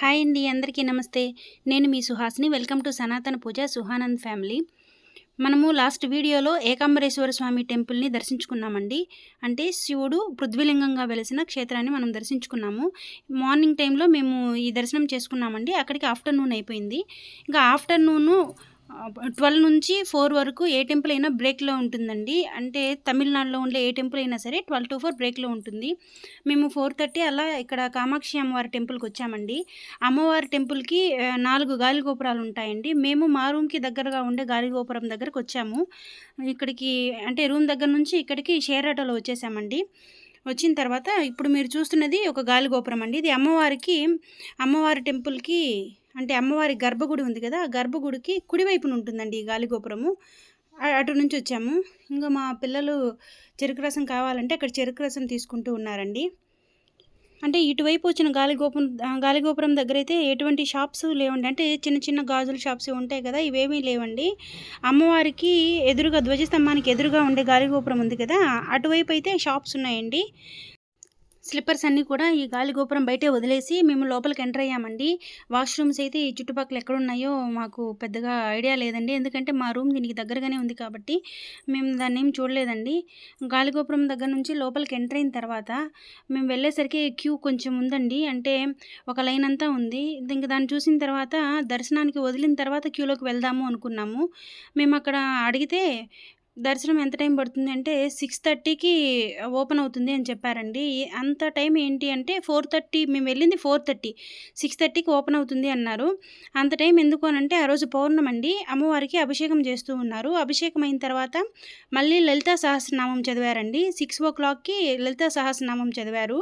Hi అండి అందరికీ నమస్తే. నేను మీ సుహాస్ని. వెల్కమ్ టు సనాతన పూజ సుహానంద్ ఫ్యామిలీ. మనము లాస్ట్ వీడియోలో ఏకాంబరేశ్వర స్వామి టెంపుల్ని దర్శించుకున్నామండి. అంటే శివుడు పృథ్వీలింగంగా వెలిసిన క్షేత్రాన్ని మనం దర్శించుకున్నాము. మార్నింగ్ టైంలో మేము ఈ దర్శనం చేసుకున్నామండి. అక్కడికి ఆఫ్టర్నూన్ అయిపోయింది. ఇంకా ఆఫ్టర్నూను ట్వెల్వ్ నుంచి ఫోర్ వరకు ఏ టెంపుల్ అయినా బ్రేక్లో ఉంటుందండి. అంటే తమిళనాడులో ఉండే ఏ టెంపుల్ అయినా సరే ట్వెల్వ్ టు ఫోర్ బ్రేక్లో ఉంటుంది. మేము ఫోర్ థర్టీ అలా ఇక్కడ కామాక్షి అమ్మవారి టెంపుల్కి వచ్చామండి. అమ్మవారి టెంపుల్కి నాలుగు గాలి గోపురాలు ఉంటాయండి. మేము మా రూమ్కి దగ్గరగా ఉండే గాలి గోపురం దగ్గరకు వచ్చాము. ఇక్కడికి అంటే రూమ్ దగ్గర నుంచి ఇక్కడికి షేర్ ఆటోలో వచ్చేసామండి. వచ్చిన తర్వాత ఇప్పుడు మీరు చూస్తున్నది ఒక గాలి గోపురం అండి. ఇది అమ్మవారికి అమ్మవారి టెంపుల్కి అంటే అమ్మవారి గర్భగుడి ఉంది కదా ఆ గర్భగుడికి కుడివైపున ఉంటుందండి ఈ గాలిగోపురము. అటు నుంచి వచ్చాము. ఇంకా మా పిల్లలు చెరుకు రసం కావాలంటే అక్కడ చెరుకు రసం తీసుకుంటూ ఉన్నారండి. అంటే ఇటువైపు వచ్చిన గాలిగోపురం గాలిగోపురం దగ్గర అయితే ఎటువంటి షాప్స్ లేవండి. అంటే చిన్న చిన్న గాజుల షాప్స్ ఉంటాయి కదా ఇవేమీ లేవండి. అమ్మవారికి ఎదురుగా ధ్వజస్తంభానికి ఎదురుగా ఉండే గాలిగోపురం ఉంది కదా అటువైపు అయితే షాప్స్ ఉన్నాయండి. స్లిప్పర్స్ అన్నీ కూడా ఈ గాలి గోపురం బయటే వదిలేసి మేము లోపలికి ఎంటర్ అయ్యామండి. వాష్రూమ్స్ అయితే ఈ చుట్టుపక్కల ఎక్కడ ఉన్నాయో మాకు పెద్దగా ఐడియా లేదండి. ఎందుకంటే మా రూమ్ దీనికి దగ్గరగానే ఉంది కాబట్టి మేము దాన్ని ఏం చూడలేదండి. గాలి గోపురం దగ్గర నుంచి లోపలికి ఎంటర్ అయిన తర్వాత మేము వెళ్ళేసరికి క్యూ కొంచెం ఉందండి. అంటే ఒక లైన్ అంతా ఉంది. ఇంకా దాన్ని చూసిన తర్వాత దర్శనానికి వదిలిన తర్వాత క్యూలోకి వెళ్దాము అనుకున్నాము. మేము అక్కడ అడిగితే దర్శనం ఎంత టైం పడుతుంది అంటే సిక్స్ థర్టీకి ఓపెన్ అవుతుంది అని చెప్పారండి. అంత టైం ఏంటి అంటే ఫోర్ థర్టీ మేము వెళ్ళింది ఫోర్ థర్టీ సిక్స్ థర్టీకి ఓపెన్ అవుతుంది అన్నారు. అంత టైం ఎందుకు అని అంటే ఆ రోజు పౌర్ణమండి అమ్మవారికి అభిషేకం చేస్తూ ఉన్నారు. అభిషేకం అయిన తర్వాత మళ్ళీ లలితా సహస్రనామం చదివారండి. సిక్స్ ఓ క్లాక్కి లలితా సహస్రనామం చదివారు.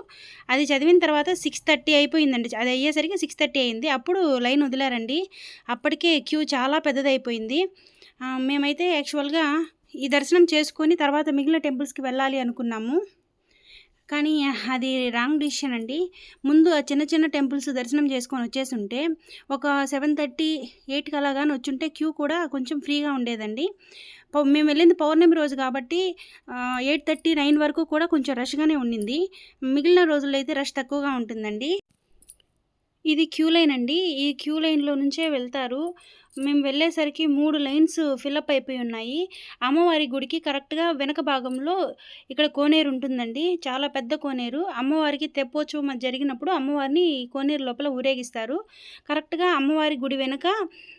అది చదివిన తర్వాత సిక్స్ థర్టీ అయిపోయిందండి. అది అయ్యేసరికి సిక్స్ థర్టీ అయింది. అప్పుడు లైన్ వదిలారండి. అప్పటికే క్యూ చాలా పెద్దదైపోయింది. మేమైతే యాక్చువల్గా ఈ దర్శనం చేసుకొని తర్వాత మిగిలిన టెంపుల్స్కి వెళ్ళాలి అనుకున్నాము. కానీ అది రాంగ్ డిసిషన్ అండి. ముందు ఆ చిన్న చిన్న టెంపుల్స్ దర్శనం చేసుకొని వచ్చేసి ఉంటే ఒక సెవెన్ థర్టీ ఎయిట్కి అలాగాని వచ్చుంటే క్యూ కూడా కొంచెం ఫ్రీగా ఉండేదండి. మేము వెళ్ళింది పౌర్ణమి రోజు కాబట్టి ఎయిట్ థర్టీ నైన్ వరకు కూడా కొంచెం రష్గానే ఉండింది. మిగిలిన రోజుల్లో అయితే రష్ తక్కువగా ఉంటుందండి. ఇది క్యూ లైన్ అండి. ఈ క్యూ లైన్లో నుంచే వెళ్తారు. మేము వెళ్ళేసరికి మూడు లైన్స్ ఫిలప్ అయిపోయి ఉన్నాయి. అమ్మవారి గుడికి కరెక్ట్గా వెనక భాగంలో ఇక్కడ కోనేరు ఉంటుందండి. చాలా పెద్ద కోనేరు. అమ్మవారికి తెప్పోత్సవం జరిగినప్పుడు అమ్మవారిని కోనేరు లోపల ఊరేగిస్తారు. కరెక్ట్గా అమ్మవారి గుడి వెనక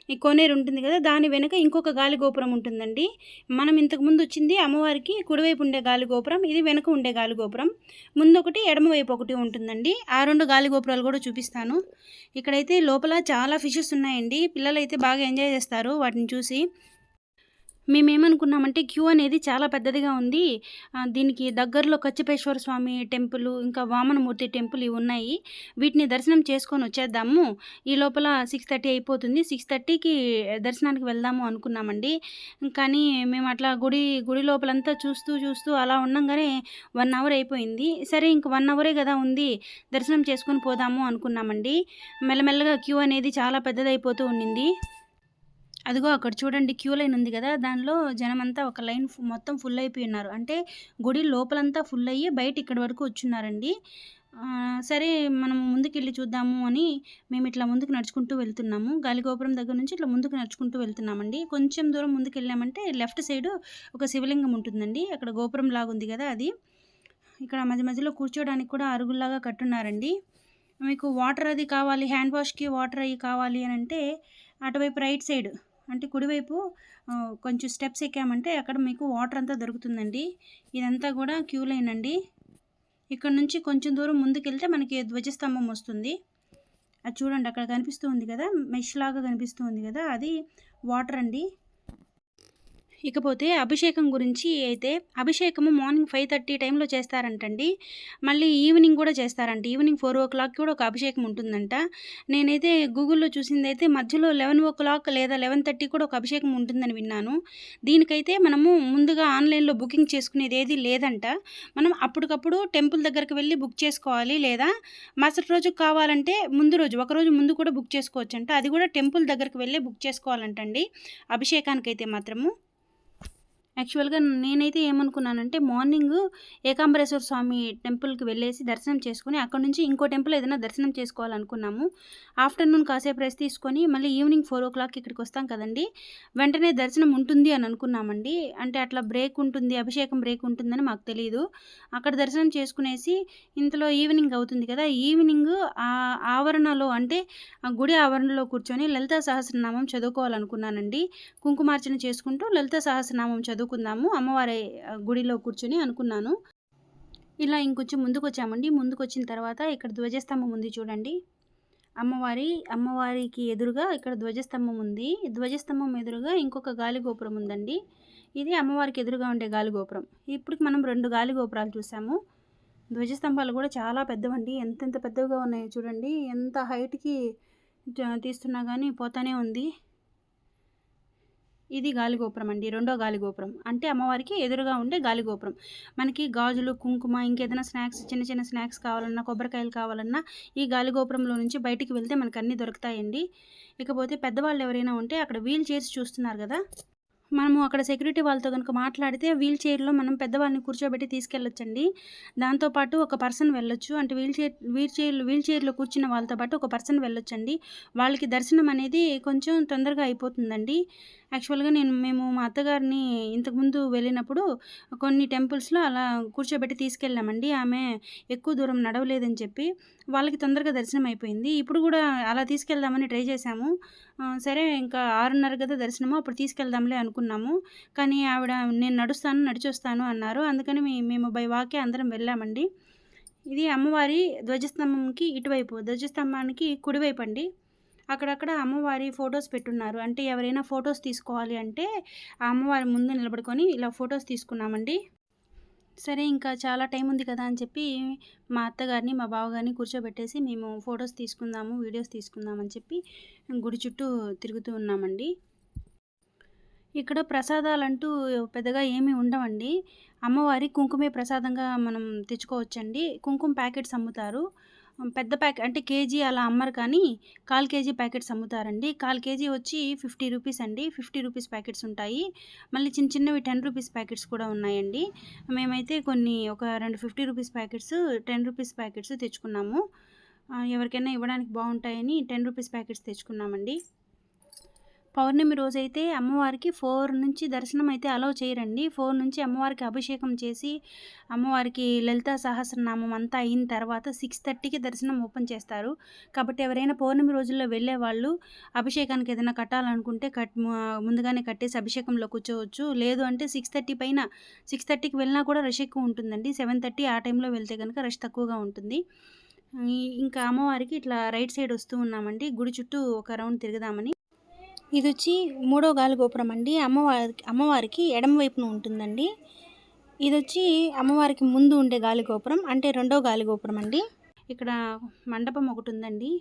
ఈ కోనేరు ఉంటుంది కదా దాని వెనక ఇంకొక గాలి గోపురం ఉంటుందండి. మనం ఇంతకు ముందు వచ్చింది అమ్మవారికి కుడివైపు ఉండే గాలి గోపురం ఇది వెనక ఉండే గాలి గోపురం. ముందు ఒకటి ఎడమవైపు ఒకటి ఉంటుందండి. ఆ రెండు గాలి గోపురాలు కూడా చూపిస్తాను. ఇక్కడైతే లోపల చాలా ఫిషెస్ ఉన్నాయండి. పిల్లలైతే బాగా ఎంజాయ్ చేస్తారు వాటిని చూసి. మేమేమనుకున్నామంటే క్యూ అనేది చాలా పెద్దదిగా ఉంది. దీనికి దగ్గరలో కచ్చిపేశ్వర స్వామి టెంపుల్ ఇంకా వామనమూర్తి టెంపుల్ ఇవి ఉన్నాయి. వీటిని దర్శనం చేసుకొని వచ్చేద్దాము. ఈ లోపల సిక్స్ థర్టీ అయిపోతుంది. సిక్స్ థర్టీకి దర్శనానికి వెళ్దాము అనుకున్నామండి. కానీ మేము అట్లా గుడి గుడి లోపలంతా చూస్తూ చూస్తూ అలా ఉండంగానే వన్ అవర్ అయిపోయింది. సరే ఇంక వన్ అవరే కదా ఉంది. దర్శనం చేసుకొని పోదాము అనుకున్నామండి. మెల్లమెల్లగా క్యూ అనేది చాలా పెద్దదైపోతూ ఉండింది. అదిగో అక్కడ చూడండి క్యూ లైన్ ఉంది కదా దానిలో జనమంతా ఒక లైన్ మొత్తం ఫుల్ అయిపోయి ఉన్నారు. అంటే గుడి లోపలంతా ఫుల్ అయ్యి బయట ఇక్కడి వరకు వచ్చున్నారండి. సరే మనం ముందుకెళ్ళి చూద్దాము అని మేము ఇట్లా ముందుకు నడుచుకుంటూ వెళ్తున్నాము. గాలిగోపురం దగ్గర నుంచి ఇట్లా ముందుకు నడుచుకుంటూ వెళ్తున్నామండి. కొంచెం దూరం ముందుకు వెళ్ళామంటే లెఫ్ట్ సైడ్ ఒక శివలింగం ఉంటుందండి. అక్కడ గోపురం లాగా ఉంది కదా అది. ఇక్కడ మధ్య మధ్యలో కూర్చోడానికి కూడా అరుగుల్లాగా కట్టున్నారండి. మీకు వాటర్ అది కావాలి హ్యాండ్ వాష్కి వాటర్ అవి కావాలి అని అంటే అటువైపు రైట్ సైడ్ అంటే కుడివైపు కొంచెం స్టెప్స్ ఎక్కామంటే అక్కడ మీకు వాటర్ అంతా దొరుకుతుందండి. ఇదంతా కూడా క్యూ లైన్ అండి. ఇక్కడ నుంచి కొంచెం దూరం ముందుకెళ్తే మనకి ధ్వజస్తంభం వస్తుంది. అది చూడండి అక్కడ కనిపిస్తూ ఉంది కదా మెష్ లాగా కనిపిస్తూ ఉంది కదా అది వాటర్ అండి. ఇకపోతే అభిషేకం గురించి అయితే అభిషేకము మార్నింగ్ ఫైవ్ థర్టీ టైంలో చేస్తారంటండి. మళ్ళీ ఈవినింగ్ కూడా చేస్తారంట. ఈవినింగ్ ఫోర్ ఓ క్లాక్ కూడా ఒక అభిషేకం ఉంటుందంట. నేనైతే గూగుల్లో చూసింది అయితే మధ్యలో లెవెన్ ఓ క్లాక్ లేదా లెవెన్ థర్టీ కూడా ఒక అభిషేకం ఉంటుందని విన్నాను. దీనికైతే మనము ముందుగా ఆన్లైన్లో బుకింగ్ చేసుకునేది ఏది లేదంట. మనం అప్పటికప్పుడు టెంపుల్ దగ్గరకు వెళ్ళి బుక్ చేసుకోవాలి లేదా మరుసటి రోజు కావాలంటే ముందు రోజు ఒకరోజు ముందు కూడా బుక్ చేసుకోవచ్చంట. అది కూడా టెంపుల్ దగ్గరకు వెళ్ళి బుక్ చేసుకోవాలంటండి. అభిషేకానికైతే మాత్రము. యాక్చువల్‌గా నేనైతే ఏమనుకున్నానంటే మార్నింగ్ ఏకాంబరేశ్వర స్వామి టెంపుల్‌కి వెళ్ళేసి దర్శనం చేసుకుని అక్కడి నుంచి ఇంకో టెంపుల్ ఏదైనా దర్శనం చేసుకోవాలనుకున్నాము. ఆఫ్టర్‌నూన్ కాసేపు రెస్ట్ తీసుకొని మళ్ళీ ఈవినింగ్ 4:00కి ఇక్కడికి వస్తాం కదండీ! వెంటనే దర్శనం ఉంటుంది అని అనుకున్నామండి. అంటే అట్లా బ్రేక్ ఉంటుంది, అభిషేకం బ్రేక్ ఉంటుందని మాకు తెలియదు అక్కడ దర్శనం చేసుకునేసి ఇంతలో ఈవినింగ్ అవుతుంది కదా! ఈవినింగ్ ఆ ఆవరణలో అంటే ఆ గుడి ఆవరణలో కూర్చొని లలితా సహస్రనామం చదువుకోవాలనుకున్నానండి. కుంకుమార్చన చేసుకుంటూ లలితా సహస్రనామం చదువుకుందాము అమ్మవారి గుడిలో కూర్చొని అనుకున్నాను. ఇలా ఇంకొంచెం ముందుకొచ్చామండి. ముందుకొచ్చిన తర్వాత ఇక్కడ ధ్వజస్తంభం ఉంది చూడండి. అమ్మవారి అమ్మవారికి ఎదురుగా ఇక్కడ ధ్వజస్తంభం ఉంది. ధ్వజస్తంభం ఎదురుగా ఇంకొక గాలిగోపురం ఉందండి. ఇది అమ్మవారికి ఎదురుగా ఉండే గాలిగోపురం. ఇప్పటికి మనం 2 గాలిగోపురాలు చూసాము. ధ్వజస్తంభాలు కూడా చాలా పెద్దవండి. ఎంతెంత పెద్దవిగా ఉన్నాయో చూడండి. ఎంత హైట్‌కి తీస్తున్నా కానీ పోతానే ఉంది. ఇది గాలిగోపురం అండి. రెండో గాలిగోపురం. అంటే అమ్మవారికి ఎదురుగా ఉండే గాలిగోపురం. మనకి గాజులు, కుంకుమ ఇంకేదైనా స్నాక్స్ చిన్న చిన్న స్నాక్స్ కావాలన్నా, కొబ్బరికాయలు కావాలన్నా ఈ గాలిగోపురంలో నుంచి బయటికి వెళ్తే మనకు అన్నీ దొరుకుతాయండి. ఇకపోతే పెద్దవాళ్ళు ఎవరైనా ఉంటే అక్కడ వీల్ చైర్స్ చూస్తున్నారు కదా మనము అక్కడ సెక్యూరిటీ వాళ్ళతో కనుక మాట్లాడితే వీల్ చైర్‌లో మనం పెద్దవాళ్ళని కూర్చోబెట్టి తీసుకెళ్ళొచ్చండి. దాంతో పాటు ఒక పర్సన్ వెళ్ళొచ్చు. అంటే వీల్ చైర్ వీల్ చైర్ వీల్ చైర్‌లో కూర్చున్న వాళ్ళతో పాటు ఒక పర్సన్ వెళ్ళొచ్చండి. వాళ్ళకి దర్శనం అనేది కొంచెం తొందరగా అయిపోతుందండి. యాక్చువల్‌గా నేను మేము మా అత్తగారిని ఇంతకుముందు వెళ్ళినప్పుడు కొన్ని టెంపుల్స్‌లో అలా కూర్చోబెట్టి తీసుకెళ్ళామండి. ఆమె ఎక్కువ దూరం నడవలేదని చెప్పి వాళ్ళకి తొందరగా దర్శనం అయిపోయింది. ఇప్పుడు కూడా అలా తీసుకెళ్దామని ట్రై చేశాము. సరే ఇంకా 6:30 కదా దర్శనము అప్పుడు తీసుకెళ్దాంలే అనుకున్నాము. కానీ ఆవిడ నేను నడుస్తాను, నడిచొస్తాను అన్నారు. అందుకని మేము బై వాకే అందరం వెళ్ళామండి. ఇది అమ్మవారి ధ్వజస్తంభంకి ఇటువైపు, ధ్వజస్తంభానికి కుడివైపు అండి అక్కడక్కడ అమ్మవారి ఫొటోస్ పెట్టున్నారు. అంటే ఎవరైనా ఫొటోస్ తీసుకోవాలి అంటే ఆ అమ్మవారి ముందు నిలబడుకొని ఇలా ఫొటోస్ తీసుకున్నామండి. సరే ఇంకా చాలా టైం ఉంది కదా అని చెప్పి మా అత్తగారిని, మా బావగారిని కూర్చోబెట్టేసి మేము ఫొటోస్ తీసుకుందాము, వీడియోస్ తీసుకుందామని చెప్పి గుడి చుట్టూ తిరుగుతూ ఉన్నామండి. ఇక్కడ ప్రసాదాలంటూ పెద్దగా ఏమీ ఉండవండి. అమ్మవారి కుంకుమే ప్రసాదంగా మనం తెచ్చుకోవచ్చండి. కుంకుమ ప్యాకెట్స్ అమ్ముతారు. పెద్ద ప్యాకెట్ అంటే కేజీ అలా అమ్మరు కానీ కాల్ కేజీ ప్యాకెట్స్ అమ్ముతారండి. కాల్ కేజీ వచ్చి 50 రూపీస్ అండి. 50 రూపీస్ ప్యాకెట్స్ ఉంటాయి. మళ్ళీ చిన్న చిన్నవి 10 రూపీస్ ప్యాకెట్స్ కూడా ఉన్నాయండి. మేమైతే కొన్ని ఒక 2 50 రూపీస్ ప్యాకెట్స్, 10 రూపీస్ ప్యాకెట్స్ తెచ్చుకున్నాము. ఎవరికైనా ఇవ్వడానికి బాగుంటాయని టెన్ రూపీస్ ప్యాకెట్స్ తెచ్చుకున్నామండి. పౌర్ణమి రోజైతే అమ్మవారికి ఫోర్ నుంచి దర్శనం అయితే అలౌ చేయరండి. ఫోర్ నుంచి అమ్మవారికి అభిషేకం చేసి, అమ్మవారికి లలిత సహస్రనామం అంతా అయిన తర్వాత 6:30కి దర్శనం ఓపెన్ చేస్తారు. కాబట్టి ఎవరైనా పౌర్ణమి రోజుల్లో వెళ్ళే వాళ్ళు అభిషేకానికి ఏదైనా కట్టాలనుకుంటే కట్ ముందుగానే కట్టేసి అభిషేకంలో కూర్చోవచ్చు. లేదు అంటే 6:30 పైన 6:30కి వెళ్ళినా కూడా రష్ ఎక్కువ ఉంటుందండి. 7:30 ఆ టైంలో వెళ్తే కనుక రష్ తక్కువగా ఉంటుంది. ఇంకా అమ్మవారికి ఇట్లా రైట్ సైడ్ వస్తూ ఉన్నామండి. గుడి చుట్టూ ఒక రౌండ్ తిరుగుదామని. ఇది వచ్చి మూడో గాలిగోపురం అండి. అమ్మవారికి అమ్మవారికి ఎడమ వైపున ఉంటుందండి. వచ్చి అమ్మవారికి ముందు ఉండే గాలిగోపురం. అంటే రెండో గాలిగోపురం అండి. ఇక్కడ మండపం ఒకటుందండి.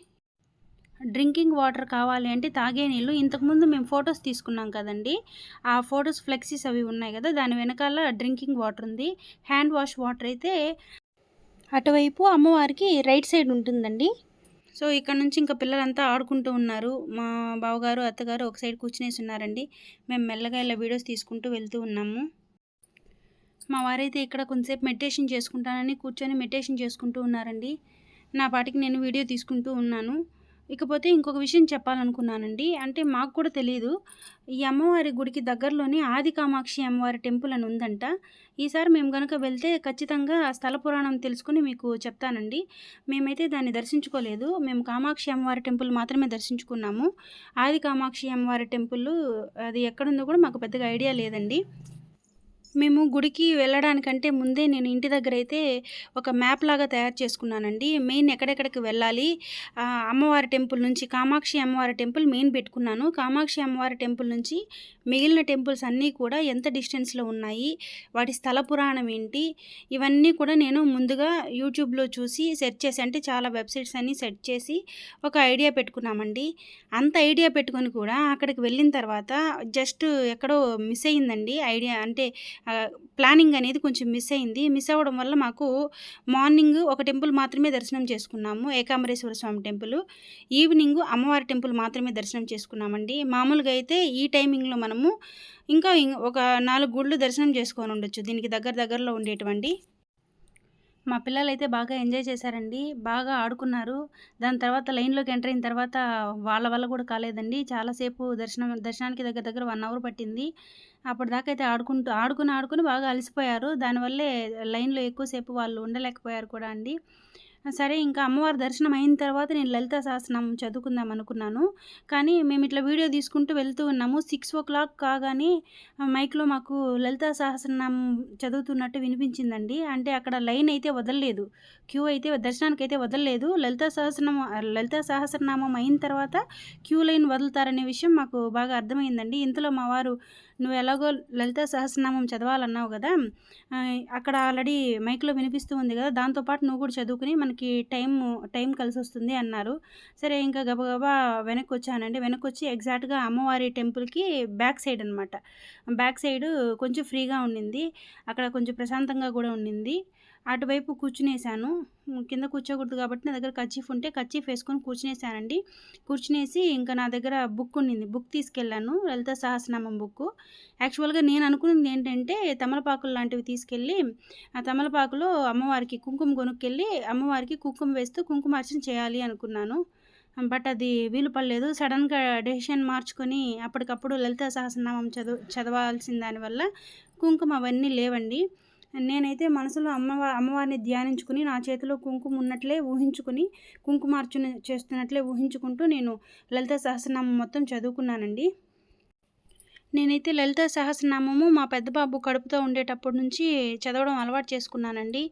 డ్రింకింగ్ వాటర్ కావాలి అంటే తాగే నీళ్ళు ఇంతకుముందు మేము ఫొటోస్ తీసుకున్నాం కదండి ఆ ఫొటోస్ ఫ్లెక్సీస్ అవి ఉన్నాయి కదా దాని వెనకాల డ్రింకింగ్ వాటర్ ఉంది. హ్యాండ్ వాష్ వాటర్ అయితే అటువైపు అమ్మవారికి రైట్ సైడ్ ఉంటుందండి. సో, ఇక్కడ నుంచి ఇంకా పిల్లలంతా ఆడుకుంటూ ఉన్నారు. మా బావగారు, అత్తగారు ఒక సైడ్ కూర్చునేసి ఉన్నారండి. మేము మెల్లగా ఇలా వీడియోస్ తీసుకుంటూ వెళ్తూ ఉన్నాము. మా వారైతే ఇక్కడ కొంతసేపు మెడిటేషన్ చేసుకుంటానని కూర్చొని మెడిటేషన్ చేసుకుంటూ ఉన్నారండి. నా పాటికి నేను వీడియో తీసుకుంటూ ఉన్నాను. ఇకపోతే ఇంకొక విషయం చెప్పాలనుకున్నానండి. అంటే మాకు కూడా తెలియదు ఈ అమ్మవారి గుడికి దగ్గరలోనే ఆది కామాక్షి అమ్మవారి టెంపుల్ అని ఉందంట. ఈసారి మేము కనుక వెళ్తే ఖచ్చితంగా స్థల పురాణం తెలుసుకుని మీకు చెప్తానండి. మేమైతే దాన్ని దర్శించుకోలేదు. మేము కామాక్షి అమ్మవారి టెంపుల్ మాత్రమే దర్శించుకున్నాము. ఆది కామాక్షి అమ్మవారి టెంపుల్ అది ఎక్కడుందో కూడా మాకు పెద్దగా ఐడియా లేదండి. మేము గుడికి వెళ్ళడానికంటే ముందే నేను ఇంటి దగ్గర అయితే ఒక మ్యాప్ లాగా తయారు చేసుకున్నానండి. మెయిన్ ఎక్కడెక్కడికి వెళ్ళాలి. అమ్మవారి టెంపుల్ నుంచి కామాక్షి అమ్మవారి టెంపుల్ మెయిన్ పెట్టుకున్నాను. కామాక్షి అమ్మవారి టెంపుల్ నుంచి మిగిలిన టెంపుల్స్ అన్నీ కూడా ఎంత డిస్టెన్స్‌లో ఉన్నాయి, వాటి స్థల పురాణం ఏంటి, ఇవన్నీ కూడా నేను ముందుగా యూట్యూబ్‌లో చూసి సెర్చ్ చేసి అంటే చాలా వెబ్‌సైట్స్ అన్నీ సెర్చ్ చేసి ఒక ఐడియా పెట్టుకున్నామండి. అంత ఐడియా పెట్టుకొని కూడా అక్కడికి వెళ్ళిన తర్వాత జస్ట్ ఎక్కడో మిస్ అయిందండి ఐడియా అంటే ప్లానింగ్ అనేది కొంచెం మిస్ అయింది. మిస్ అవ్వడం వల్ల మాకు మార్నింగ్ ఒక టెంపుల్ మాత్రమే దర్శనం చేసుకున్నాము. ఏకాంబరేశ్వర స్వామి టెంపుల్. ఈవినింగ్ అమ్మవారి టెంపుల్ మాత్రమే దర్శనం చేసుకున్నామండి. మామూలుగా అయితే ఈ టైమింగ్‌లో మనం మనము ఇంకా ఇం- ఒక నాలుగు గుళ్ళు దర్శనం చేసుకొని ఉండొచ్చు. దీనికి దగ్గర దగ్గరలో ఉండేటువంటి మా పిల్లలైతే బాగా ఎంజాయ్ చేశారండి. బాగా ఆడుకున్నారు. దాని తర్వాత లైన్లోకి ఎంటర్ అయిన తర్వాత వాళ్ళ వల్ల కూడా కాలేదండి. చాలాసేపు దర్శనం దర్శనానికి దగ్గర దగ్గర వన్ అవర్ పట్టింది. అప్పటిదాకా అయితే ఆడుకుంటూ ఆడుకుని ఆడుకుని బాగా అలసిపోయారు. దానివల్లే లైన్లో ఎక్కువసేపు వాళ్ళు ఉండలేకపోయారు కూడా అండి. సరే ఇంకా అమ్మవారి దర్శనం అయిన తర్వాత నేను లలిత సహస్రనామం చదువుకుందాం అనుకున్నాను. కానీ మేము ఇట్లా వీడియో తీసుకుంటూ వెళ్తూ ఉన్నాము. సిక్స్ ఓ క్లాక్ కాగానే మైక్లో మాకు లలిత సహస్రనామం చదువుతున్నట్టు వినిపించిందండి. అంటే అక్కడ లైన్ అయితే వదలలేదు. క్యూ అయితే దర్శనానికి అయితే వదలలేదు. లలిత సహస్రనామం లలిత సహస్రనామం అయిన తర్వాత క్యూ లైన్ వదులుతారనే విషయం మాకు బాగా అర్థమైందండి. ఇంతలో మా వారు నువ్వు ఎలాగో లలిత సహస్రనామం చదవాలన్నావు కదా అక్కడ ఆల్రెడీ మైక్లో వినిపిస్తూ ఉంది కదా దాంతోపాటు నువ్వు కూడా చదువుకుని మనకి టైం టైం కలిసి వస్తుంది అన్నారు. సరే ఇంకా గబగబా వెనక్కి వచ్చానండి వెనక్కి వచ్చి ఎగ్జాక్ట్గా అమ్మవారి టెంపుల్కి బ్యాక్ సైడ్ అనమాట బ్యాక్ సైడ్ కొంచెం ఫ్రీగా ఉండింది. అక్కడ కొంచెం ప్రశాంతంగా కూడా ఉండింది. అటువైపు కూర్చునేసాను. కింద కూర్చోకూడదు కాబట్టి నా దగ్గర కచ్చీఫ్ ఉంటే కచ్చీఫ్ వేసుకొని కూర్చునేసానండి. కూర్చునేసి ఇంకా నా దగ్గర బుక్ ఉండింది. బుక్ తీసుకెళ్ళాను. లలిత సహస్రనామం బుక్. యాక్చువల్గా నేను అనుకున్నది ఏంటంటే తమలపాకులు లాంటివి తీసుకెళ్ళి ఆ తమలపాకులో అమ్మవారికి కుంకుమ కొనుక్కెళ్ళి అమ్మవారికి కుంకుమ వేస్తూ కుంకుమార్చన చేయాలి అనుకున్నాను. బట్ అది వీలు పడలేదు. సడన్గా డెసిషన్ మార్చుకొని అప్పటికప్పుడు లలిత సహస్రనామం చదువు చదవాల్సిన దానివల్ల కుంకుమ అవన్నీ లేవండి. నేనైతే మనసులో అమ్మవా అమ్మవారిని ధ్యానించుకుని నా చేతిలో కుంకుమ ఉన్నట్లే ఊహించుకుని కుంకుమార్చన చేస్తున్నట్లే ఊహించుకుంటూ నేను లలిత సహస్రనామం మొత్తం చదువుకున్నానండి. నేనైతే లలిత సహస్రనామము మా పెద్ద బాబు కడుపుతో ఉండేటప్పటి నుంచి చదవడం అలవాటు చేసుకున్నానండి.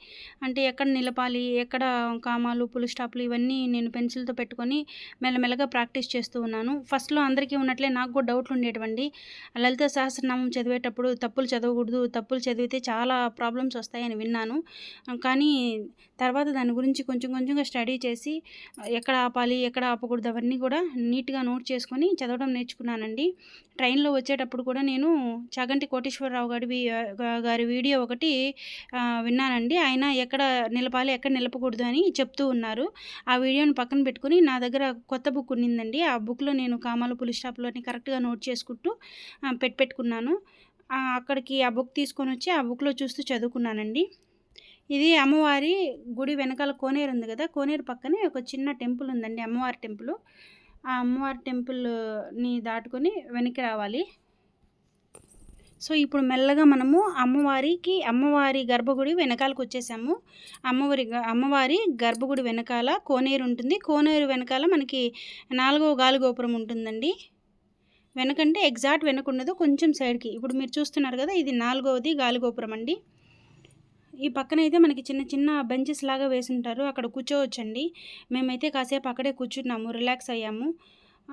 అంటే ఎక్కడ నిలపాలి ఎక్కడ కామాలు పులు స్టాప్లు ఇవన్నీ నేను పెన్సిల్తో పెట్టుకొని మెల్లమెల్లగా ప్రాక్టీస్ చేస్తూ ఉన్నాను. ఫస్ట్లో అందరికీ ఉన్నట్లే నాకు కూడా డౌట్లు ఉండేటివండి. లలిత సహస్రనామం చదివేటప్పుడు తప్పులు చదవకూడదు తప్పులు చదివితే చాలా ప్రాబ్లమ్స్ వస్తాయని విన్నాను. కానీ తర్వాత దాని గురించి కొంచెం కొంచెంగా స్టడీ చేసి ఎక్కడ ఆపాలి ఎక్కడ ఆపకూడదు అవన్నీ కూడా నీట్గా నోట్ చేసుకొని చదవడం నేర్చుకున్నానండి. ట్రైన్లో వచ్చేటప్పుడు కూడా నేను చాగంటి కోటేశ్వరరావు గారి గారి వీడియో ఒకటి విన్నానండి. ఆయన ఎక్కడ నిలపాలి ఎక్కడ నిలపకూడదు అని చెప్తూ ఉన్నారు. ఆ వీడియోని పక్కన పెట్టుకుని నా దగ్గర కొత్త బుక్ ఉన్నిందండి. ఆ బుక్లో నేను కామాల పులి స్టాప్లోని కరెక్ట్గా నోట్ చేసుకుంటూ పెట్టి పెట్టుకున్నాను. అక్కడికి ఆ బుక్ తీసుకొని వచ్చి ఆ బుక్లో చూస్తూ చదువుకున్నానండి. ఇది అమ్మవారి గుడి వెనకాల కోనేరు ఉంది కదా కోనేరు పక్కనే ఒక చిన్న టెంపుల్ ఉందండి అమ్మవారి టెంపుల్. ఆ అమ్మవారి టెంపుల్ని దాటుకొని వెనక్కి రావాలి. సో ఇప్పుడు మెల్లగా మనము అమ్మవారికి అమ్మవారి గర్భగుడి వెనకాలకు వచ్చేసాము అమ్మవారి అమ్మవారి గర్భగుడి వెనకాల కోనేరు ఉంటుంది. కోనేరు వెనకాల మనకి నాలుగో గాలిగోపురం ఉంటుందండి. వెనకంటే ఎగ్జాక్ట్ వెనక ఉండదు కొంచెం సైడ్కి. ఇప్పుడు మీరు చూస్తున్నారు కదా ఇది నాలుగవది గాలిగోపురం అండి. ఈ పక్కన అయితే మనకి చిన్న చిన్న బెంచెస్ లాగా వేసి ఉంటారు అక్కడ కూర్చోవచ్చండి. మేమైతే కాసేపు అక్కడే కూర్చున్నాము రిలాక్స్ అయ్యాము.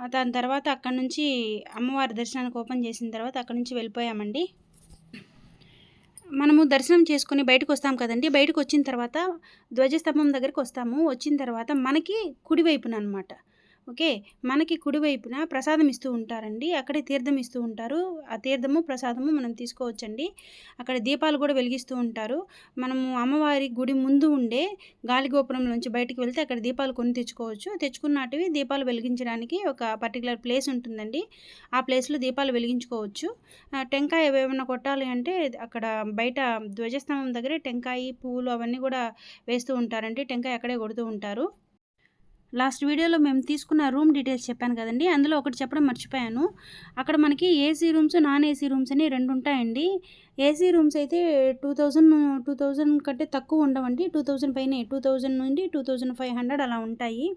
దాని తర్వాత అక్కడ నుంచి అమ్మవారి దర్శనానికి ఓపెన్ చేసిన తర్వాత అక్కడ నుంచి వెళ్ళిపోయామండి. మనము దర్శనం చేసుకుని బయటకు వస్తాం కదండి. బయటకు వచ్చిన తర్వాత ధ్వజస్తంభం దగ్గరికి వస్తాము. వచ్చిన తర్వాత మనకి కుడివైపున అనమాట ఓకే. మనకి కుడివైపున ప్రసాదం ఇస్తూ ఉంటారండి. అక్కడే తీర్థం ఇస్తూ ఉంటారు. ఆ తీర్థము ప్రసాదము మనం తీసుకోవచ్చండి. అక్కడ దీపాలు కూడా వెలిగిస్తూ ఉంటారు. మనము అమ్మవారి గుడి ముందు ఉండే గాలిగోపురం నుంచి బయటికి వెళ్తే అక్కడ దీపాలు కొని తెచ్చుకోవచ్చు. తెచ్చుకున్నటివి దీపాలు వెలిగించడానికి ఒక పర్టికులర్ ప్లేస్ ఉంటుందండి. ఆ ప్లేస్లో దీపాలు వెలిగించుకోవచ్చు. టెంకాయ ఏమైనా కొట్టాలి అంటే అక్కడ బయట ధ్వజస్తంభం దగ్గరే టెంకాయ పువ్వులు అవన్నీ కూడా వేస్తూ ఉంటారండి. టెంకాయ అక్కడే కొడుతూ ఉంటారు. లాస్ట్ వీడియోలో మేము తీసుకున్న రూమ్ డీటెయిల్స్ చెప్పాను కదండి. అందులో ఒకటి చెప్పడం మర్చిపోయాను. అక్కడ మనకి AC rooms non AC rooms అని రెండు ఉంటాయండి. ఏసీ రూమ్స్ అయితే టూ థౌజండ్ టూ థౌజండ్ కంటే తక్కువ ఉండవండి. టూ థౌజండ్ పైనే టూ థౌజండ్ నుండి టూ థౌజండ్ ఫైవ్ హండ్రెడ్ అలా ఉంటాయి.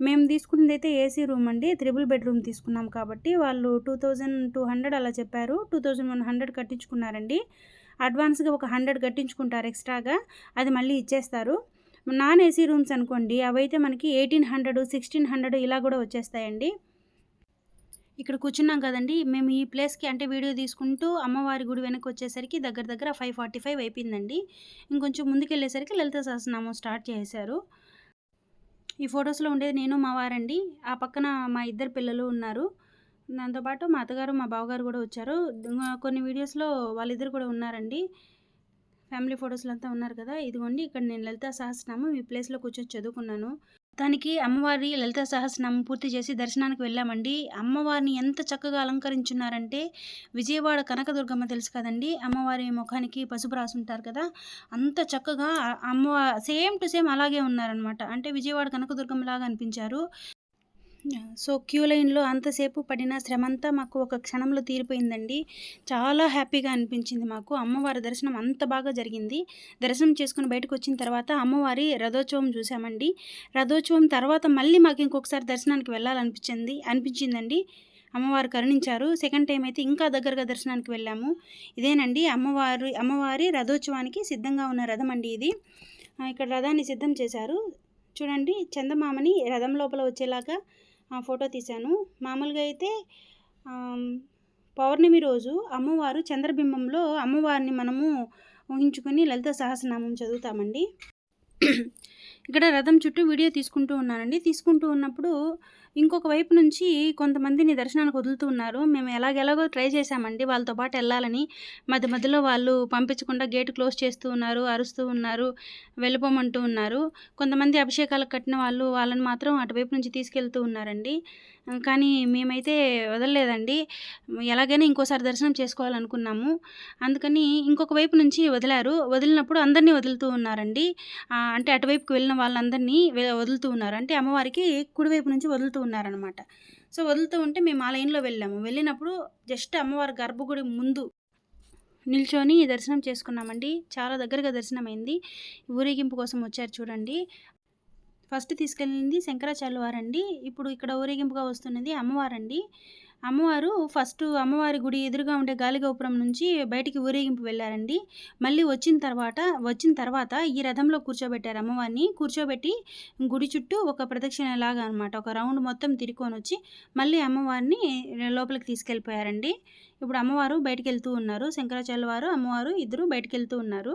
మేము తీసుకున్నది అయితే ఏసీ రూమ్ అండి. త్రిబుల్ బెడ్రూమ్ తీసుకున్నాం కాబట్టి వాళ్ళు టూ థౌజండ్ టూ హండ్రెడ్ అలా చెప్పారు. టూ థౌజండ్ వన్ హండ్రెడ్ కట్టించుకున్నారండి. అడ్వాన్స్గా ఒక హండ్రెడ్ కట్టించుకుంటారు ఎక్స్ట్రాగా. అది మళ్ళీ ఇచ్చేస్తారు. నాన్ ఏసీ రూమ్స్ అనుకోండి అవైతే మనకి ఎయిటీన్ హండ్రెడ్ సిక్స్టీన్ హండ్రెడ్ ఇలా కూడా వచ్చేస్తాయండి. ఇక్కడ కూర్చున్నాం కదండి మేము ఈ ప్లేస్కి అంటే వీడియో తీసుకుంటూ అమ్మవారి గుడి వెనక్కి వచ్చేసరికి దగ్గర దగ్గర ఫైవ్ ఫార్టీ ఫైవ్ అయిపోయిందండి. ఇంకొంచెం ముందుకెళ్ళేసరికి లలిత సహస్రనామం స్టార్ట్ చేశారు ఈ ఫొటోస్లో ఉండేది నేను మా వారండి. ఆ పక్కన మా ఇద్దరు పిల్లలు ఉన్నారు. దాంతోపాటు మా అత్తగారు మా బావగారు కూడా వచ్చారు. కొన్ని వీడియోస్లో వాళ్ళిద్దరు కూడా ఉన్నారండి. ఫ్యామిలీ ఫొటోస్లో అంతా ఉన్నారు కదా ఇదిగోండి ఇక్కడ నేను లలిత సహస్రనామం ఈ ప్లేస్లో కూర్చొని చదువుకున్నాను. తనకి అమ్మవారి లలిత సహస్రనామం పూర్తి చేసి దర్శనానికి వెళ్ళామండి. అమ్మవారిని ఎంత చక్కగా అలంకరించున్నారంటే విజయవాడ కనకదుర్గమ్మ తెలుసు కదండి అమ్మవారి ముఖానికి పసుపు రాసుంటారు కదా అంత చక్కగా అమ్మవారి సేమ్ టు సేమ్ అలాగే ఉన్నారనమాట అంటే విజయవాడ కనకదుర్గమ్మ లాగా అనిపించారు. సో క్యూ లైన్లో అంతసేపు పడిన శ్రమంతా మాకు ఒక క్షణంలో తీరిపోయిందండి. చాలా హ్యాపీగా అనిపించింది మాకు. అమ్మవారి దర్శనం అంత బాగా జరిగింది. దర్శనం చేసుకుని బయటకు వచ్చిన తర్వాత అమ్మవారి రథోత్సవం చూసామండి. రథోత్సవం తర్వాత మళ్ళీ మాకు ఇంకొకసారి దర్శనానికి వెళ్ళాలనిపించింది అనిపించిందండి. అమ్మవారు కరుణించారు. సెకండ్ టైం అయితే ఇంకా దగ్గరగా దర్శనానికి వెళ్ళాము. ఇదేనండి అమ్మవారి అమ్మవారి రథోత్సవానికి సిద్ధంగా ఉన్న రథం అండి ఇది ఇక్కడ రథాన్ని సిద్ధం చేశారు. చూడండి చందమామని రథం లోపల వచ్చేలాగా ఫోటో తీశాను. మామూలుగా అయితే పౌర్ణమి రోజు అమ్మవారు చంద్రబింబంలో అమ్మవారిని మనము ఊహించుకొని లలిత సహస్రనామం చదువుతామండి. ఇక్కడ రథం చుట్టూ వీడియో తీసుకుంటూ ఉన్నానండి. తీసుకుంటూ ఉన్నప్పుడు ఇంకొక వైపు నుంచి కొంతమందిని దర్శనానికి వదులుతూ ఉన్నారు. మేము ఎలాగెలాగో ట్రై చేశామండి. వాళ్ళతో పాటు వెళ్ళాలని. మధ్య మధ్యలో వాళ్ళు పంపించకుండా గేట్ క్లోజ్ చేస్తూ ఉన్నారు అరుస్తూ ఉన్నారు వెళ్ళిపోమంటూ ఉన్నారు. కొంతమంది అభిషేకాలకు కట్టిన వాళ్ళు వాళ్ళని మాత్రం అటువైపు నుంచి తీసుకెళ్తూ ఉన్నారండి. కానీ మేమైతే వదలలేదండి. ఎలాగైనా ఇంకోసారి దర్శనం చేసుకోవాలనుకున్నాము. అందుకని ఇంకొక వైపు నుంచి వదిలారు. వదిలినప్పుడు అందరినీ వదులుతూ ఉన్నారండి. అంటే అటువైపుకి వెళ్ళిన వాళ్ళందరినీ వదులుతూ ఉన్నారు. అంటే అమ్మవారికి కుడివైపు నుంచి వదులుతూ ఉన్నారనమాట సో వదులుతూ ఉంటే మేము ఆ లైన్లో వెళ్ళాము. వెళ్ళినప్పుడు జస్ట్ అమ్మవారి గర్భగుడి ముందు నిల్చొని దర్శనం చేసుకున్నామండి. చాలా దగ్గరగా దర్శనమైంది. ఊరేగింపు కోసం వచ్చారు చూడండి. ఫస్ట్ తీసుకెళ్ళింది శంకరాచార్య వారండి. ఇప్పుడు ఇక్కడ ఊరేగింపుగా వస్తున్నది అమ్మవారండి. అమ్మవారు ఫస్ట్ అమ్మవారి గుడి ఎదురుగా ఉండే గాలిగోపురం నుంచి బయటికి ఊరేగింపు వెళ్ళారండి. మళ్ళీ వచ్చిన తర్వాత వచ్చిన తర్వాత ఈ రథంలో కూర్చోబెట్టారు అమ్మవారిని. కూర్చోబెట్టి గుడి చుట్టూ ఒక ప్రదక్షిణ లాగా అనమాట ఒక రౌండ్ మొత్తం తిరుకొని వచ్చి మళ్ళీ అమ్మవారిని లోపలికి తీసుకెళ్ళిపోయారండి. ఇప్పుడు అమ్మవారు బయటికి వెళ్తూ ఉన్నారు. శంకరాచార్య వారు అమ్మవారు ఇద్దరు బయటికి వెళ్తూ ఉన్నారు.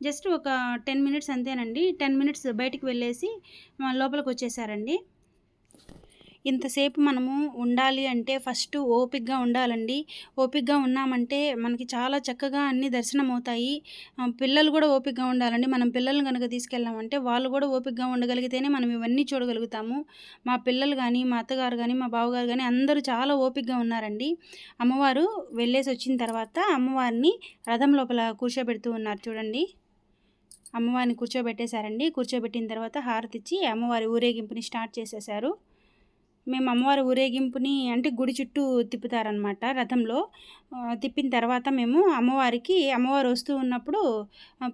జస్ట్ ఒక టెన్ మినిట్స్ అంతేనండి. టెన్ మినిట్స్ బయటికి వెళ్ళేసి లోపలికి వచ్చేసారండి. ఇంతసేపు మనము ఉండాలి అంటే ఫస్ట్ ఓపిక్గా ఉండాలండి. ఓపిక్గా ఉన్నామంటే మనకి చాలా చక్కగా అన్ని దర్శనం అవుతాయి పిల్లలు కూడా ఓపిక్గా ఉండాలండి. మనం పిల్లల్ని కనుక తీసుకెళ్ళామంటే వాళ్ళు కూడా ఓపిక్గా ఉండగలిగితేనే మనం ఇవన్నీ చూడగలుగుతాము. మా పిల్లలు కానీ మా అత్తగారు కానీ మా బావగారు కానీ అందరూ చాలా ఓపిక్గా ఉన్నారండి. అమ్మవారు వెళ్ళేసి వచ్చిన తర్వాత అమ్మవారిని రథం లోపల కూర్చోబెడుతూ ఉన్నారు చూడండి. అమ్మవారిని కూర్చోబెట్టేశారండి. కూర్చోబెట్టిన తర్వాత హారతిచ్చి అమ్మవారి ఊరేగింపుని స్టార్ట్ చేసేసారు మేము అమ్మవారి ఊరేగింపుని అంటే గుడి చుట్టూ తిప్పుతారనమాట రథంలో. తిప్పిన తర్వాత మేము అమ్మవారికి అమ్మవారు వస్తూ ఉన్నప్పుడు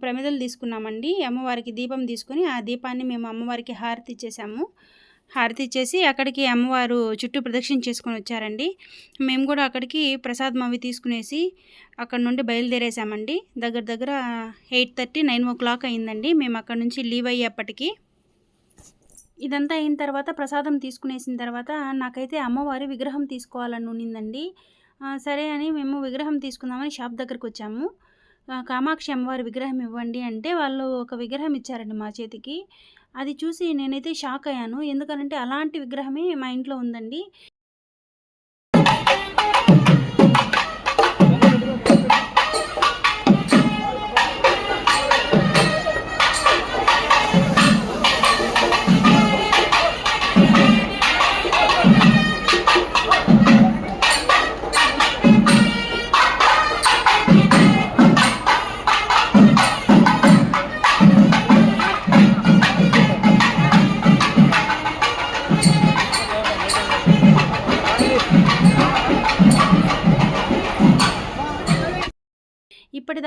ప్రమిదలు తీసుకున్నామండి. అమ్మవారికి దీపం తీసుకుని ఆ దీపాన్ని మేము అమ్మవారికి హారతి ఇచ్చేసాము. హారతి ఇచ్చేసి అక్కడికి అమ్మవారు చుట్టూ ప్రదక్షిణ చేసుకొని వచ్చారండి. మేము కూడా అక్కడికి ప్రసాదం అవి తీసుకునేసి అక్కడ నుండి బయలుదేరేసామండి. దగ్గర దగ్గర eight thirty nine o'clock అయిందండి. మేము అక్కడ నుంచి లీవ్ అయ్యేప్పటికీ. ఇదంతా అయిన తర్వాత ప్రసాదం తీసుకునేసిన తర్వాత నాకైతే అమ్మవారి విగ్రహం తీసుకోవాలని ఉన్నిందండి. సరే అని మేము విగ్రహం తీసుకుందామని షాప్ దగ్గరకు వచ్చాము. కామాక్షి అమ్మవారి విగ్రహం ఇవ్వండి అంటే వాళ్ళు ఒక విగ్రహం ఇచ్చారండి మా చేతికి. అది చూసి నేనైతే షాక్ అయ్యాను. ఎందుకనంటే అలాంటి విగ్రహమే మా ఇంట్లో ఉందండి.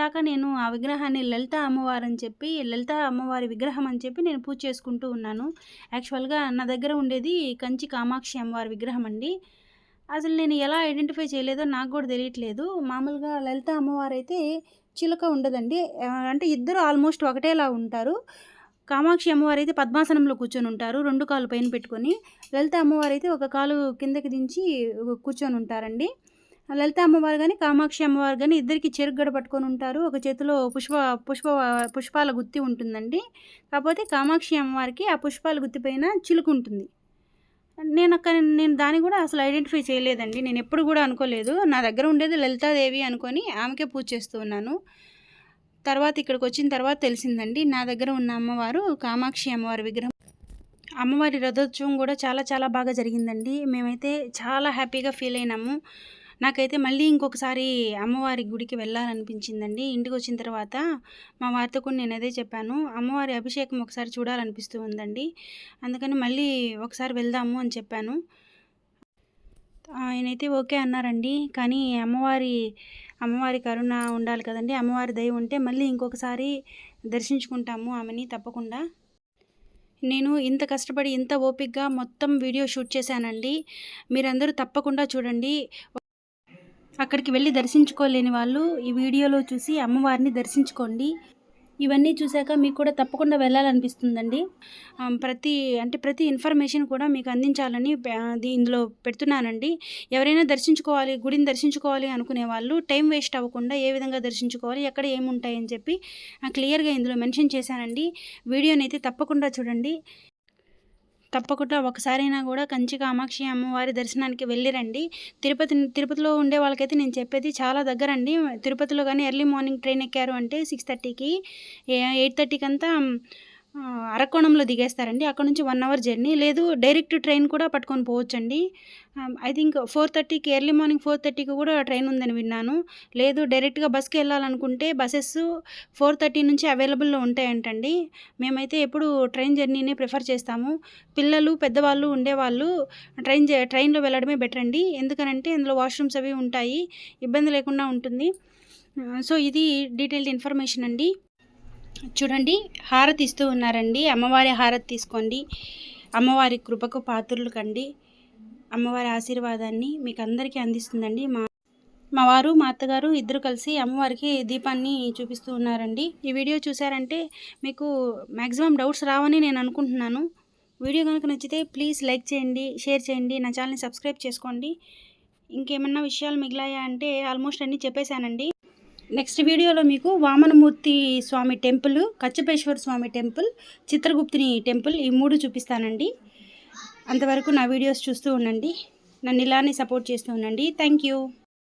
ఇప్పటిదాకా నేను ఆ విగ్రహాన్ని లలిత అమ్మవారు అని చెప్పి లలిత అమ్మవారి విగ్రహం అని చెప్పి నేను పూజ చేసుకుంటూ ఉన్నాను. యాక్చువల్గా నా దగ్గర ఉండేది కంచి కామాక్షి అమ్మవారి విగ్రహం అండి. అసలు నేను ఎలా ఐడెంటిఫై చేయలేదో నాకు కూడా తెలియట్లేదు. మామూలుగా లలిత అమ్మవారు అయితే చిలుక ఉండదండి. అంటే ఇద్దరు ఆల్మోస్ట్ ఒకటేలా ఉంటారు. కామాక్షి అమ్మవారు అయితే పద్మాసనంలో కూర్చొని ఉంటారు రెండు కాళ్ళు పైన పెట్టుకొని. లలిత అమ్మవారు అయితే ఒక కాలు కిందకి దించి కూర్చొని ఉంటారండి. లలిత అమ్మవారు కానీ కామాక్షి అమ్మవారు కానీ ఇద్దరికి చెరుగడ పట్టుకొని ఉంటారు. ఒక చేతిలో పుష్ప పుష్ప పుష్పాల గుత్తి ఉంటుందండి. కాకపోతే కామాక్షి అమ్మవారికి ఆ పుష్పాల గుత్తి పైన చిలుకు ఉంటుంది. నేను అక్కడ నేను దాన్ని కూడా అసలు ఐడెంటిఫై చేయలేదండి. నేను ఎప్పుడు కూడా అనుకోలేదు. నా దగ్గర ఉండేది లలితాదేవి అనుకొని ఆమెకే పూజ చేస్తూ ఉన్నాను. తర్వాత ఇక్కడికి వచ్చిన తర్వాత తెలిసిందండి. నా దగ్గర ఉన్న అమ్మవారు కామాక్షి అమ్మవారి విగ్రహం. అమ్మవారి రథోత్సవం కూడా చాలా చాలా బాగా జరిగిందండి. మేమైతే చాలా హ్యాపీగా ఫీల్ అయినాము. నాకైతే మళ్ళీ ఇంకొకసారి అమ్మవారి గుడికి వెళ్ళాలనిపించిందండి. ఇంటికి వచ్చిన తర్వాత మా వారితో కూడా నేను అదే చెప్పాను. అమ్మవారి అభిషేకం ఒకసారి చూడాలనిపిస్తూ ఉందండి. అందుకని మళ్ళీ ఒకసారి వెళ్దాము అని చెప్పాను. ఆయనైతే ఓకే అన్నారండి. కానీ అమ్మవారి అమ్మవారి కరుణ ఉండాలి కదండి. అమ్మవారి దయ ఉంటే మళ్ళీ ఇంకొకసారి దర్శించుకుంటాము ఆమెని తప్పకుండా. నేను ఇంత కష్టపడి ఇంత ఓపిక్గా మొత్తం వీడియో షూట్ చేశానండి. మీరందరూ తప్పకుండా చూడండి. అక్కడికి వెళ్ళి దర్శించుకోలేని వాళ్ళు ఈ వీడియోలో చూసి అమ్మవారిని దర్శించుకోండి. ఇవన్నీ చూశాక మీకు కూడా తప్పకుండా వెళ్ళాలనిపిస్తుందండి. ప్రతి అంటే ప్రతి ఇన్ఫర్మేషన్ కూడా మీకు అందించాలని ఇందులో పెడుతున్నానండి. ఎవరైనా దర్శించుకోవాలి గుడిని దర్శించుకోవాలి అనుకునే వాళ్ళు టైం వేస్ట్ అవ్వకుండా ఏ విధంగా దర్శించుకోవాలి ఎక్కడ ఏముంటాయని చెప్పి క్లియర్గా ఇందులో మెన్షన్ చేశానండి. వీడియోని అయితే తప్పకుండా చూడండి. తప్పకుండా ఒకసారైనా కూడా కంచి కామాక్షి అమ్మవారి దర్శనానికి వెళ్ళిరండి. తిరుపతి తిరుపతిలో ఉండే వాళ్ళకైతే నేను చెప్పేది చాలా దగ్గర అండి తిరుపతిలో కానీ ఎర్లీ మార్నింగ్ ట్రైన్ ఎక్కారు అంటే సిక్స్ థర్టీకి ఎయిట్ థర్టీకి అంతా అరకోణంలో దిగేస్తారండి. అక్కడ నుంచి వన్ అవర్ జర్నీ లేదు డైరెక్ట్ ట్రైన్ కూడా పట్టుకొని పోవచ్చండి. ఐ థింక్ ఫోర్ థర్టీకి ఎర్లీ మార్నింగ్ ఫోర్ థర్టీకి కూడా ట్రైన్ ఉందని విన్నాను. లేదు డైరెక్ట్గా బస్కి వెళ్ళాలనుకుంటే బస్సెస్ ఫోర్ థర్టీ నుంచి అవైలబుల్లో ఉంటాయంటండి. మేమైతే ఎప్పుడు ట్రైన్ జర్నీనే ప్రిఫర్ చేస్తాము. పిల్లలు పెద్దవాళ్ళు ఉండేవాళ్ళు ట్రైన్ ట్రైన్లో వెళ్ళడమే బెటర్ అండి. ఎందుకనంటే అందులో వాష్రూమ్స్ అవి ఉంటాయి. ఇబ్బంది లేకుండా ఉంటుంది. సో ఇది డీటెయిల్డ్ ఇన్ఫర్మేషన్ అండి. చూడండి హారతి ఇస్తూ ఉన్నారండి. అమ్మవారి హారతి తీసుకోండి. అమ్మవారి కృపకు పాత్రులు కండి. అమ్మవారి ఆశీర్వాదాన్ని మీకు అందరికీ అందిస్తుందండి. మా మా వారు మా అత్తగారు ఇద్దరు కలిసి అమ్మవారికి దీపాన్ని చూపిస్తూ ఉన్నారండి. ఈ వీడియో చూసారంటే మీకు మ్యాక్సిమం డౌట్స్ రావని నేను అనుకుంటున్నాను. వీడియో కనుక నచ్చితే ప్లీజ్ లైక్ చేయండి షేర్ చేయండి నా ఛానల్ని సబ్స్క్రైబ్ చేసుకోండి. ఇంకేమన్నా విషయాలు మిగిలాయా అంటే ఆల్మోస్ట్ అన్నీ చెప్పేశానండి. నెక్స్ట్ వీడియోలో మీకు వామనమూర్తి స్వామి టెంపుల్ కచ్చపేశ్వర స్వామి టెంపుల్ చిత్రగుప్తిని టెంపుల్ ఈ మూడు చూపిస్తానండి. అంతవరకు నా వీడియోస్ చూస్తూ ఉండండి. నన్ను ఇలానే సపోర్ట్ చేస్తూ ఉండండి. Thank you.